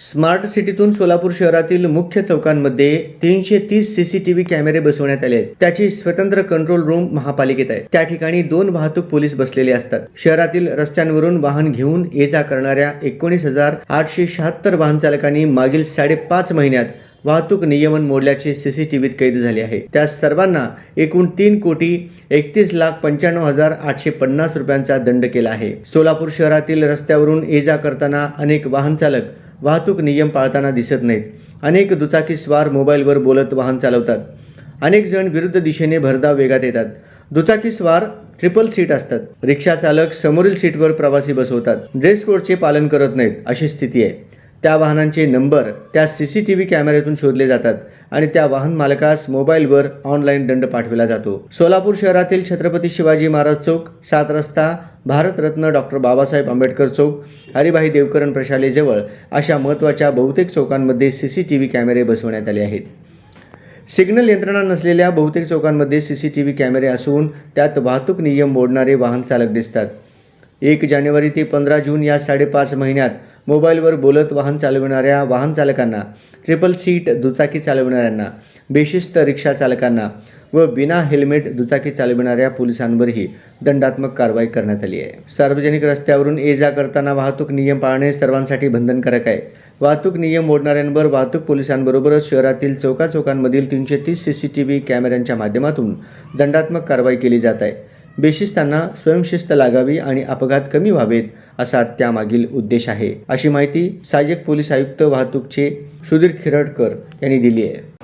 Smart सिटीतून Solapur शहरातील मुख्य चौकांमध्ये तीनशे तीस सीसीटीव्ही कॅमेरे बसवण्यात आले आहेत. त्याची स्वतंत्र कंट्रोल रूम महापालिकेत आहे. त्या ठिकाणी दोन वाहतूक पोलीस बसलेले असतात. शहरातील रस्त्यांवरून वाहन घेऊन ये जा करणाऱ्या एकोणीस हजार आठशे शहात्तर वाहन चालकांनी मागील साडेपाच महिन्यात वाहतूक नियमन मोडल्याचे सीसीटीव्हीत कैद झाले आहे. त्या सर्वांना एकूण तीन कोटी एकतीस लाख पंच्याण्णव हजार आठशे पन्नास रुपयांचा दंड केला आहे. सोलापूर शहरातील रस्त्यावरून ये जा करताना अनेक वाहन चालक वाहतूक नियम पाळताना दिसत नाहीत. अनेक दुचाकी स्वार मोबाईलवर बोलत वाहन चालवतात. अनेक जण विरुद्ध दिशेने भरधाव वेगात येतात. दुचाकी स्वार ट्रिपल सीट असतात. रिक्षा चालक समोरील सीटवर प्रवासी बसवतात. ड्रेस कोडचे पालन करत नाहीत अशी स्थिती आहे. त्या वाहनांचे नंबर त्या सी सी टी व्ही कॅमेऱ्यातून शोधले जातात आणि त्या वाहन मालकास मोबाईलवर ऑनलाईन दंड पाठविला जातो. सोलापूर शहरातील छत्रपती शिवाजी महाराज चौक सात रस्ता भारतरत्न डॉक्टर बाबासाहेब आंबेडकर चौक हरिभाई देवकरण प्रशालेजवळ अशा महत्त्वाच्या बहुतेक चौकांमध्ये सी सी टी व्ही कॅमेरे बसवण्यात आले आहेत. सिग्नल यंत्रणा नसलेल्या बहुतेक चौकांमध्ये सी सी टी व्ही कॅमेरे असून त्यात वाहतूक नियम मोडणारे वाहन चालक दिसतात. एक जानेवारी ते पंधरा जून या साडेपाच महिन्यात मोबाईलवर बोलत वाहन चालविणाऱ्या वाहन चालकांना ट्रिपल सीट दुचाकी चालविणाऱ्यांना बेशिस्त रिक्षा चालकांना व बिना हेल्मेट दुचाकी चालविणाऱ्या पोलिसांवरही दंडात्मक कारवाई करण्यात आली आहे. सार्वजनिक रस्त्यावरून ये जा करताना वाहतूक नियम पाळणे सर्वांसाठी बंधनकारक आहे. वाहतूक नियम मोडणाऱ्यांवर वाहतूक पोलिसांबरोबरच शहरातील चौकाचौकांमधील तीनशे तीस सी सी टी व्ही कॅमेऱ्यांच्या माध्यमातून दंडात्मक कारवाई केली जात आहे. बेशिस्तांना स्वयंशिस्त लागावी आणि अपघात कमी व्हावेत असा त्यामागील उद्देश आहे. अशी माहिती सहाय्यक पोलीस आयुक्त वाहतूकचे सुधीर खिरडकर यांनी दिली आहे.